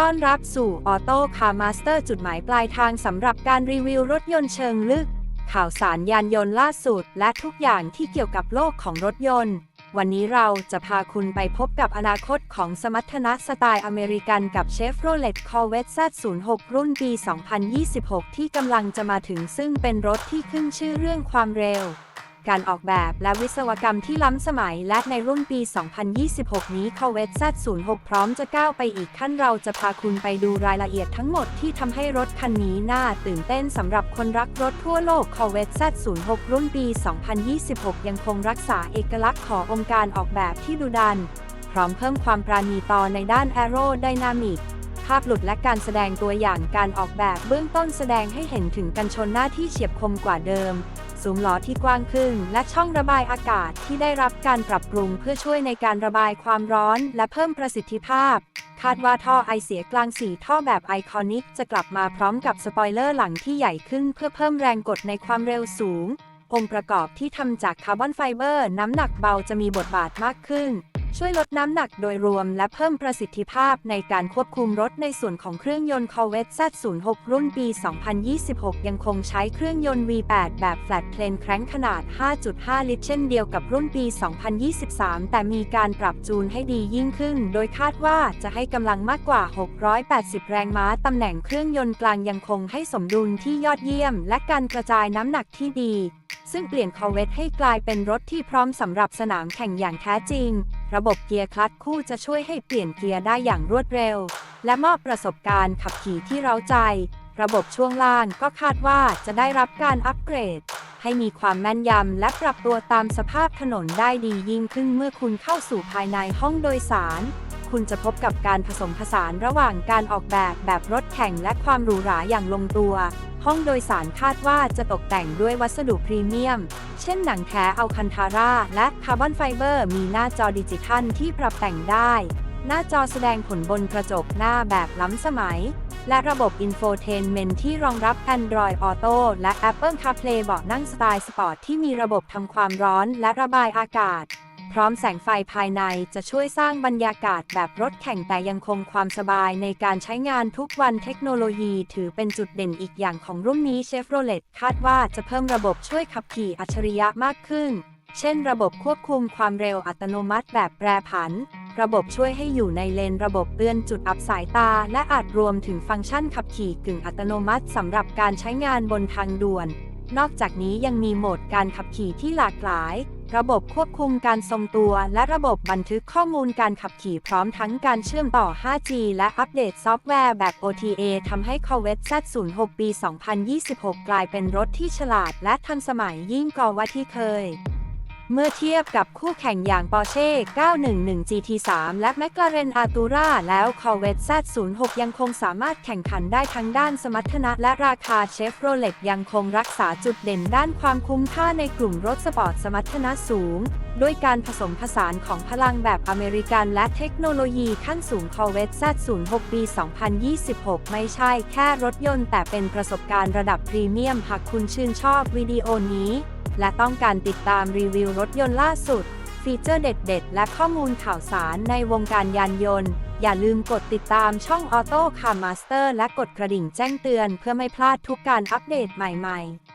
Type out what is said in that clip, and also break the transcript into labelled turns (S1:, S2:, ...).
S1: ต้อนรับสู่ Auto Car Master จุดหมายปลายทางสำหรับการรีวิวรถยนต์เชิงลึก ข่าวสารยานยนต์ล่าสุด และทุกอย่างที่เกี่ยวกับโลกของรถยนต์ วันนี้เราจะพาคุณไปพบกับอนาคตของสมรรถนะสไตล์อเมริกันกับ Chevrolet Corvette Z06 รุ่นปี 2026 ที่กำลังจะมาถึงซึ่งเป็นรถที่ขึ้นชื่อเรื่องความเร็ว การออกแบบและวิศวกรรมที่ล้ำสมัยและในรุ่นปี 2026 นี้ Corvette Z06 พร้อมจะก้าวไปอีกขั้นเราจะพาคุณไปดูรายละเอียดทั้งหมดที่ทำให้รถคันนี้น่าตื่นเต้นสำหรับคนรักรถทั่วโลก Corvette Z06 รุ่นปี 2026 ยังคงรักษาเอกลักษณ์ขององค์การออกแบบที่ดุดัน พร้อมเพิ่มความปราณีต่อในด้าน Aerodynamic ภาพหลุดและการแสดงตัวอย่างการออกแบบเบื้องต้นแสดงให้เห็นถึงกันชนหน้าที่เฉียบคมกว่าเดิม สูมล้อที่กว้างขึ้น และช่องระบายอากาศที่ได้รับการปรับปรุงเพื่อช่วยในการระบายความร้อน และเพิ่มประสิทธิภาพ คาดว่าท่อไอเสียกลางสีท่อแบบไอคอนิกจะกลับมาพร้อมกับสปอยเลอร์หลังที่ใหญ่ขึ้นเพื่อเพิ่มแรงกดในความเร็วสูง องค์ประกอบที่ทำจากคาร์บอนไฟเบอร์น้ำหนักเบาจะมีบทบาทมากขึ้น ช่วยลดน้ำหนักโดยรวมและเพิ่มประสิทธิภาพในการควบคุมรถในส่วนของเครื่องยนต์ Corvette Z06 รุ่นปี 2026 ยังคงใช้เครื่องยนต์ V8 แบบ Flat Plane Crank ขนาด 5.5 ลิตร เช่นเดียวกับรุ่นปี 2023 แต่มีการปรับจูนให้ดียิ่งขึ้น โดยคาดว่าจะให้กำลังมากกว่า 680 แรงม้า ตำแหน่งเครื่องยนต์กลางยังคงให้สมดุลที่ยอดเยี่ยม และการกระจายน้ำหนักที่ดี ซึ่งเปลี่ยน Corvette ให้กลายเป็นรถที่พร้อมสำหรับสนามแข่งอย่างแท้จริง ระบบเกียร์คลัตช์คู่จะช่วยให้เปลี่ยนเกียร์ได้อย่างรวดเร็ว และมอบประสบการณ์ขับขี่ที่เร้าใจ ระบบช่วงล่างก็คาดว่าจะได้รับการอัปเกรด ให้มีความแม่นยำและปรับตัวตามสภาพถนนได้ดียิ่งขึ้นเมื่อคุณเข้าสู่ภายในห้องโดยสาร คุณจะพบกับการผสมผสานระหว่างการออกแบบแบบรถแข่งและความหรูหราอย่างลงตัว ห้องโดยสารคาดว่าจะตกแต่งด้วยวัสดุพรีเมียม เช่นหนังแท้อัลคันทาร่าและคาร์บอนไฟเบอร์มีหน้าจอดิจิทัลที่ปรับแต่งได้ หน้าจอแสดงผลบนกระจกหน้าแบบล้ำสมัย และระบบอินโฟเทนเมนที่รองรับ Android Auto และ Apple CarPlay เบาะนั่งสไตล์สปอร์ตที่มีระบบทำความร้อนและระบายอากาศ พร้อมแสงไฟภายในจะช่วยสร้างบรรยากาศแบบรถแข่งแต่ยังคงความสบายในการใช้งานทุกวันเทคโนโลยีถือเป็นจุดเด่นอีกอย่างของรุ่นนี้ Chevrolet คาดว่าจะเพิ่มระบบช่วยขับขี่อัจฉริยะมากขึ้น เช่น ระบบควบคุมความเร็วอัตโนมัติแบบแปรผัน ระบบช่วยให้อยู่ในเลนระบบเตือนจุดอับสายตา และอาจรวมถึงฟังก์ชันขับขี่กึ่งอัตโนมัติสำหรับการใช้งานบนทางด่วน นอกจากนี้ยังมีโหมดการขับขี่ที่หลากหลาย ระบบควบคุมการทรงตัว และระบบบันทึกข้อมูลการขับขี่พร้อมทั้งการเชื่อมต่อ 5G และอัปเดตซอฟต์แวร์แบบ OTA ทำให้ Corvette Z06 ปี 2026 กลายเป็นรถที่ฉลาดและทันสมัยยิ่งกว่าที่เคย เมื่อเทียบกับคู่แข่งอย่าง Porsche 911 GT3 และ McLaren Artura แล้ว Corvette Z06 ยังคงสามารถแข่งขันได้ทั้งด้านสมรรถนะและราคา Chevrolet ยังคงรักษาจุดเด่นด้านความคุ้มค่าในกลุ่มรถสปอร์ตสมรรถนะสูง ด้วยการผสมผสานของพลังแบบอเมริกันและเทคโนโลยีขั้นสูง Corvette Z06 ปี 2026 ไม่ใช่แค่รถยนต์แต่เป็นประสบการณ์ระดับพรีเมียมหากคุณชื่นชอบวิดีโอนี้ และต้องการติดตามรีวิวรถยนต์ล่าสุด ฟีเจอร์เด็ด ๆ และข้อมูลข่าวสารในวงการยานยนต์ อย่าลืมกดติดตามช่อง Auto Car Master และกดกระดิ่งแจ้งเตือนเพื่อไม่พลาดทุกการอัปเดตใหม่ ๆ